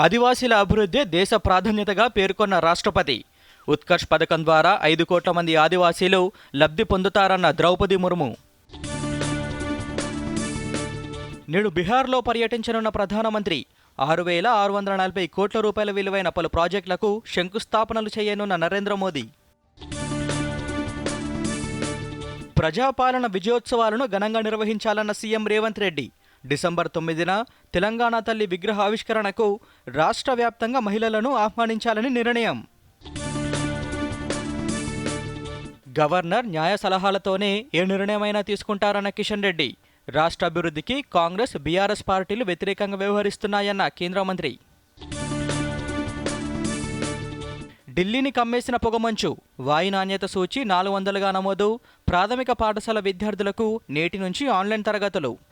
ఆదివాసీల అభివృద్ధి దేశ ప్రాధాన్యతగా పేర్కొన్న రాష్ట్రపతి. ఉత్కర్ష్ పథకం ద్వారా ఐదు కోట్ల మంది ఆదివాసీలు లబ్ధి పొందుతారన్న ద్రౌపది ముర్ము. నేడు బీహార్లో పర్యటించనున్న ప్రధానమంత్రి ఆరు వేల ఆరు వందల నలభై కోట్ల రూపాయల విలువైన పలు ప్రాజెక్టులకు శంకుస్థాపనలు చేయనున్న నరేంద్ర మోదీ. ప్రజాపాలన విజయోత్సవాలను ఘనంగా నిర్వహించాలన్న సీఎం రేవంత్ రెడ్డి. డిసెంబర్ తొమ్మిదిన తెలంగాణ తల్లి విగ్రహ ఆవిష్కరణకు రాష్ట్ర వ్యాప్తంగా మహిళలను ఆహ్వానించాలని నిర్ణయం. గవర్నర్ న్యాయ సలహాలతోనే ఏ నిర్ణయమైనా తీసుకుంటారన్న కిషన్ రెడ్డి. రాష్ట్ర అభివృద్ధికి కాంగ్రెస్ బీఆర్ఎస్ పార్టీలు వ్యతిరేకంగా వ్యవహరిస్తున్నాయన్న కేంద్ర మంత్రి. ఢిల్లీని కమ్మేసిన పొగమంచు వాయు నాణ్యత సూచి నాలుగు వందలుగా నమోదు. ప్రాథమిక పాఠశాల విద్యార్థులకు నేటి నుంచి ఆన్లైన్ తరగతులు.